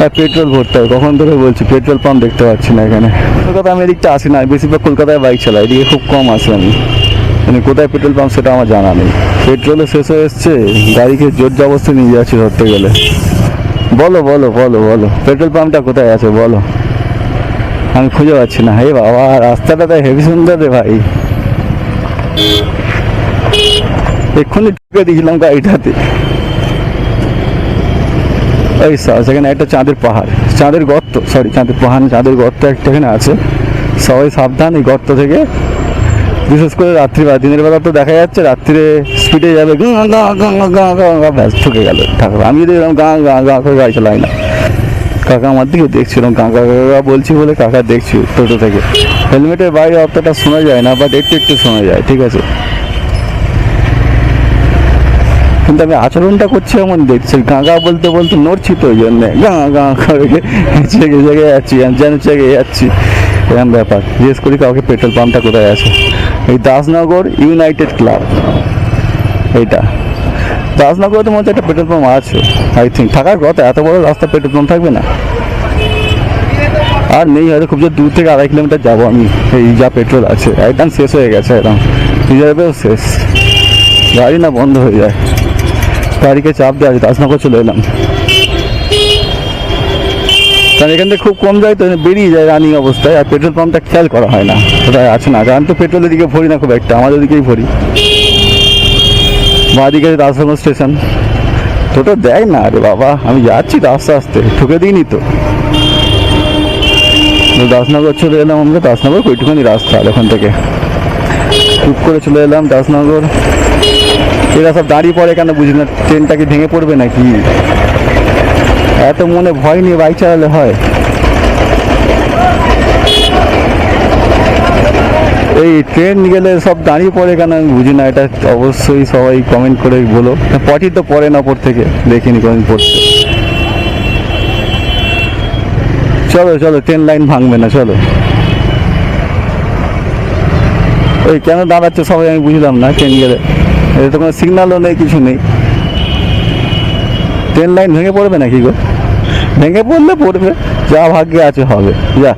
হ্যাঁ পেট্রোল ভরতে হবে। কখন ধরে বলছি? পেট্রোল পাম্প দেখতে পাচ্ছি না এখানে। কলকাতা আমি এদিকটা আসি না বেশিরভাগ কলকাতায় বাইক চালাই, এদিকে খুব কম আসি আমি। মানে কোথায় পেট্রোল পাম্প সেটা আমার জানা নেই। পেট্রোলে শেষ হয়ে এসছে, গাড়িকে জোর জবস্তি নিয়ে যাচ্ছি ধরতে গেলে। বলো বলো বলো বলো, পেট্রোল পাম্পটা কোথায় আছে বলো? আমি খুঁজে পাচ্ছি না। হে বাবা, রাস্তাটা তাই হেভি সুন্দর রে ভাই। এক্ষুনি ঢুকে দিয়েছিলাম গাড়িটাতে। ওই সেখানে একটা চাঁদের পাহাড়, চাঁদের গর্ত সরি চাঁদের পাহাড় চাঁদের গর্ত একটা এখানে আছে। সবাই সাবধান এই গর্ত থেকে। বিশেষ করে রাত্রিবেলা দিনের বেলা তো দেখা যাচ্ছে রাত্রিরে স্পিডে যাবে, গা গা গা গা গা গা গা, ব্যাস, ঠুকে গেল। ঠাকুর, আমি যদি এরকম গা গা গা করে গাড়ি চালাই না। কাকা আমার দিকে দেখছিলাম কাকা কাকা বলছি বলে কাকা দেখছি টোটো থেকে। হেলমেটের বাইরে অতটা শোনা যায় না বাট একটু একটু শোনা যায়, ঠিক আছে? কিন্তু আমি আচরণটা করছি এমন দেখছি, গাঁগা বলতে বলতে নড়ছি তো ওই জন্যে। গা গা করে জেগে জেগে যাচ্ছি, যেন জেগে যাচ্ছি। এরকম ব্যাপার। জিজ্ঞেস করি কাউকে পেট্রোল পাম্পটা কোথায় আছে? এই দাসনগর ইউনাইটেড ক্লাব। এইটা। মনে হচ্ছে একটা পেট্রোল পাম্প আছে আই থিঙ্ক থাকার কথা, এত বড় রাস্তা পেট্রোল পাম্প থাকবে না। আর নেই, হয়তো খুব জোর দূর থেকে আড়াই কিলোমিটার যাব আমি। এই যা পেট্রোল আছে, একদম শেষ হয়ে গেছে একদম। রিজার্ভেও শেষ। গাড়ি না বন্ধ হয়ে যায়। গাড়িকে চাপ দেওয়া আছে দাসনগর চলে এলাম। কারণ এখান থেকে খুব কম যায় তো, বেরিয়ে যায় রানিং অবস্থায়, আর পেট্রোল পাম্পটা খেয়াল করা হয় না। কোথায় আছে না, কারণ তো পেট্রোলের দিকে ভরি না খুব একটা, আমাদের দিকেই ভরি। বাঁদিকে দাসনগর স্টেশন টোটো দেয় না, আরে বাবা, আমি যাচ্ছি তো আস্তে আস্তে, ঠুকে দিইনি তো। দাসনগর চলে এলাম আমরা, দাসনগর ওইটুখানি রাস্তা ওখান থেকে। টুক করে চলে এলাম দাসনগর। এরা সব দাঁড়িয়ে পড়ে কেন বুঝি না? ট্রেনটা কি ভেঙে পড়বে নাকি? এত মনে ভয় নিয়ে বাইক চালালে হয়। এই ট্রেন গেলে সব দাঁড়িয়ে পড়ে কেন আমি বুঝি না, এটা অবশ্যই সবাই কমেন্ট করে বলো। পটি তো পড়ে না ওপর থেকে, দেখিনি কমেন্ট পড়ছে চলো চলো, ট্রেন লাইন ভাঙবে না, চলো। ওই কেন দাঁড়াচ্ছে সবাই আমি বুঝলাম না ট্রেন গেলে। এটা তো কোনো সিগনালও নেই, কিছু নেই। ট্রেন লাইন ভেঙে পড়বে নাকি গো? ভেঙে পড়লে পড়বে, যা ভাগ্যে আছে হবে। যা।